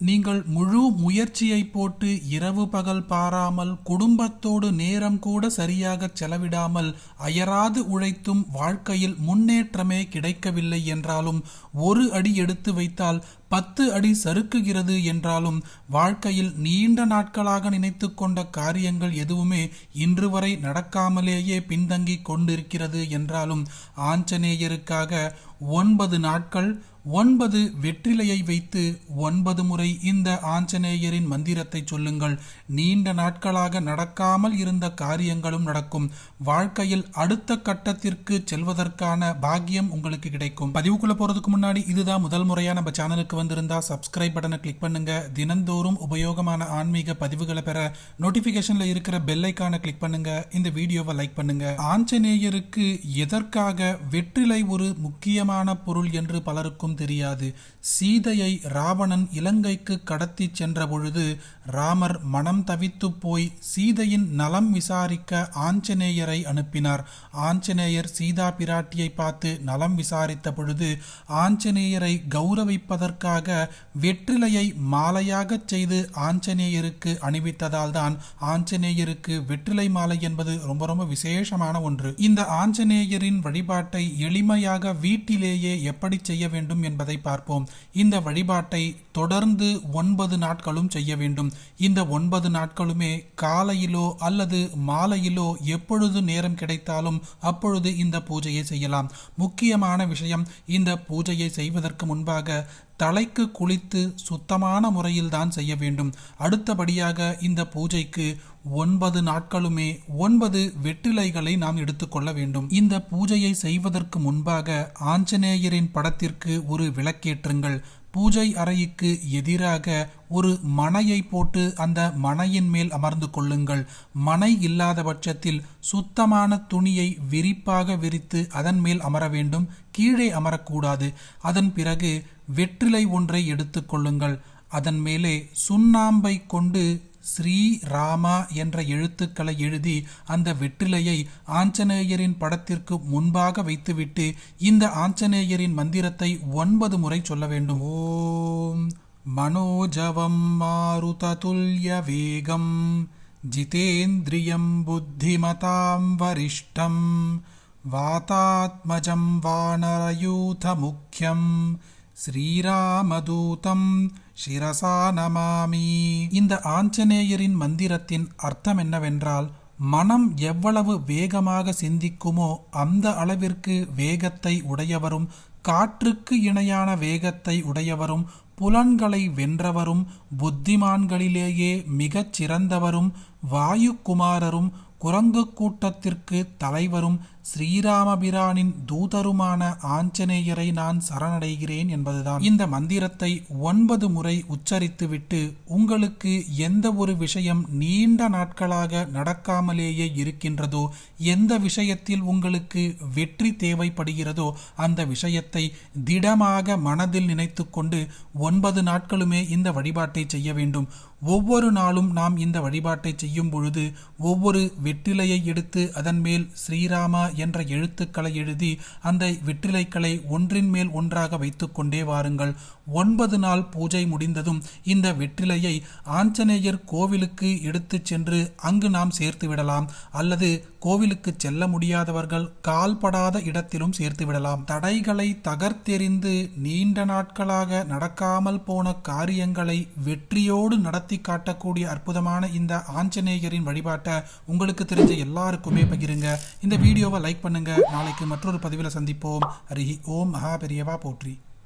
நீங்கள் முழு முயற்சியை போட்டு இரவு பகல் பாராமல் குடும்பத்தோடு நேரம் கூட சரியாக செலவிடாமல் அயராது உழைத்தும் வாழ்க்கையில் முன்னேற்றமே கிடைக்கவில்லை என்றாலும் ஒரு அடி எடுத்து வைத்தால் பத்து அடி சறுக்குகிறது என்றாலும் வாழ்க்கையில் நீண்ட நாட்களாக நினைத்து கொண்ட காரியங்கள் எதுவுமே இன்று வரை நடக்காமலேயே பின்தங்கி கொண்டிருக்கிறது என்றாலும் ஆஞ்சநேயருக்காக ஒன்பது நாட்கள் ஒன்பது வெற்றிலையை வைத்து ஒன்பது முறை இந்த ஆஞ்சநேயரின் மந்திரத்தை சொல்லுங்கள். நீண்ட நாட்களாக நடக்காமல் இருந்த காரியங்களும் நடக்கும். வாழ்க்கையில் அடுத்த கட்டத்திற்கு செல்வதற்கான பாக்கியம் உங்களுக்கு கிடைக்கும். பதிவுக்குள்ள போறதுக்கு முன்னாடி இதுதான் முதல் முறையா நம்ம சேனலுக்கு வந்திருந்தா சப்ஸ்கிரைப் பட்டனை கிளிக் பண்ணுங்க. தினந்தோறும் உபயோகமான ஆன்மீக பதிவுகளை பெற நோட்டிபிகேஷன்ல இருக்கிற பெல் ஐக்கானை கிளிக் பண்ணுங்க. இந்த வீடியோவை லைக் பண்ணுங்க. ஆஞ்சநேயருக்கு எதற்காக வெற்றிலை ஒரு முக்கியமான பொருள் என்று பலருக்கும் தெரியாது. சீதையை ராவணன் இலங்கைக்கு கடத்தி சென்ற பொழுது ராமர் மனம் தவித்து போய் சீதையின் நலம் விசாரிக்க ஆஞ்சநேயரை அனுப்பினார். ஆஞ்சநேயர் சீதா பிராட்டியை பார்த்து நலம் விசாரித்த பொழுது ஆஞ்சநேயரை கௌரவிப்பதற்காக வெற்றிலையை மாலையாகச் செய்து ஆஞ்சநேயருக்கு அணிவித்ததால் தான் ஆஞ்சநேயருக்கு வெற்றிலை மாலை என்பது ரொம்ப ரொம்ப விசேஷமான ஒன்று. இந்த ஆஞ்சநேயரின் வழிபாட்டை எளிமையாக வீட்டிலேயே எப்படி செய்ய வேண்டும் என்பதை பார்ப்போம். இந்த வழிபாட்டை தொடர்ந்து ஒன்பது நாட்களும் செய்ய வேண்டும். இந்த ஒன்பது நாட்களுமே காலையிலோ அல்லது மாலையிலோ எப்பொழுது நேரம் கிடைத்தாலும் அப்பொழுது இந்த பூஜையை செய்யலாம். முக்கியமான விஷயம் இந்த பூஜையை செய்வதற்கு முன்பாக தலை தலைக்கு குளித்து சுத்தமான முறையில் தான் செய்ய வேண்டும். அடுத்தபடியாக இந்த பூஜைக்கு ஒன்பது நாட்களுமே ஒன்பது வெற்றிலைகளை நாம் எடுத்துக்கொள்ள வேண்டும். இந்த பூஜையை செய்வதற்கு முன்பாக ஆஞ்சநேயரின் படத்திற்கு ஒரு விளக்கேற்றுங்கள். பூஜை அறைக்கு எதிராக ஒரு மனையை போட்டு அந்த மனையின் மேல் அமர்ந்து கொள்ளுங்கள். மனை இல்லாத பட்சத்தில் சுத்தமான துணியை விரிப்பாக விரித்து அதன் மேல் அமர வேண்டும். கீழே அமரக்கூடாது. அதன் பிறகு வெற்றிலை ஒன்றை எடுத்துக்கொள்ளுங்கள் அதன் மேலே சுண்ணாம்பை கொண்டு ஸ்ரீ ராமா என்ற எழுத்துக்களை எழுதி அந்த வெற்றிலையை ஆஞ்சநேயரின் படத்திற்கு முன்பாக வைத்துவிட்டு இந்த ஆஞ்சநேயரின் மந்திரத்தை ஒன்பது முறை சொல்ல வேண்டும். ஓம் மனோஜவம் மாருததுல்ய வேகம் ஜிதேந்திரியம் புத்திமதாம் வரிஷ்டம் வாதாத்மஜம் வானரயூத முக்கியம் ஸ்ரீராமதூதம் சிரசா நமாமி. இந்த ஆஞ்சநேயரின் மந்திரத்தின் அர்த்தம் என்னவென்றால் மனம் எவ்வளவு வேகமாக சிந்திக்குமோ அந்த அளவிற்கு வேகத்தை உடையவரும் காற்றுக்கு இணையான வேகத்தை உடையவரும் புலன்களை வென்றவரும் புத்திமான்களிலேயே மிகச் சிறந்தவரும் வாயுக்குமாரரும் குரங்கு கூட்டத்திற்கு தலைவரும் ஸ்ரீராமபிரானின் தூதருமான ஆஞ்சநேயரை நான் சரணடைகிறேன் என்பதுதான். இந்த மந்திரத்தை ஒன்பது முறை உச்சரித்துவிட்டு உங்களுக்கு எந்த ஒரு விஷயம் நீண்ட நாட்களாக நடக்காமலேயே இருக்கின்றதோ எந்த விஷயத்தில் உங்களுக்கு வெற்றி தேவைப்படுகிறதோ அந்த விஷயத்தை திடமாக மனதில் நினைத்து கொண்டு ஒன்பது நாட்களுமே இந்த வழிபாட்டை செய்ய வேண்டும். ஒவ்வொரு நாளும் நாம் இந்த வழிபாட்டை செய்யும் பொழுது ஒவ்வொரு வெற்றிலையை எடுத்து அதன் மேல் ஸ்ரீராமா என்ற எழுத்துக்களை எழுதி அந்த வெற்றிலைக்களை ஒன்றின் மேல் ஒன்றாக வைத்துக்கொண்டே வாருங்கள். ஒன்பது நாள் பூஜை முடிந்ததும் இந்த வெற்றிலையை ஆஞ்சநேயர் கோவிலுக்கு எடுத்துச் சென்று அங்கு நாம் சேர்த்து விடலாம். அல்லது கோவிலுக்கு செல்ல முடியாதவர்கள் கால்படாத இடத்திலும் சேர்த்து விடலாம். தடைகளை தகர்த்தெறிந்து நீண்ட நாட்களாக நடக்காமல் போன காரியங்களை வெற்றியோடு நடத்த நடத்தி காட்டக்கூடிய அற்புதமான இந்த ஆஞ்சநேயரின் வழிபாட்டை உங்களுக்கு தெரிஞ்ச எல்லாருக்குமே பகிருங்க. இந்த வீடியோவை லைக் பண்ணுங்க. நாளைக்கு மற்றொரு பதிவில் சந்திப்போம். ஹரி ஓம். மகா பெரியவா போற்றி.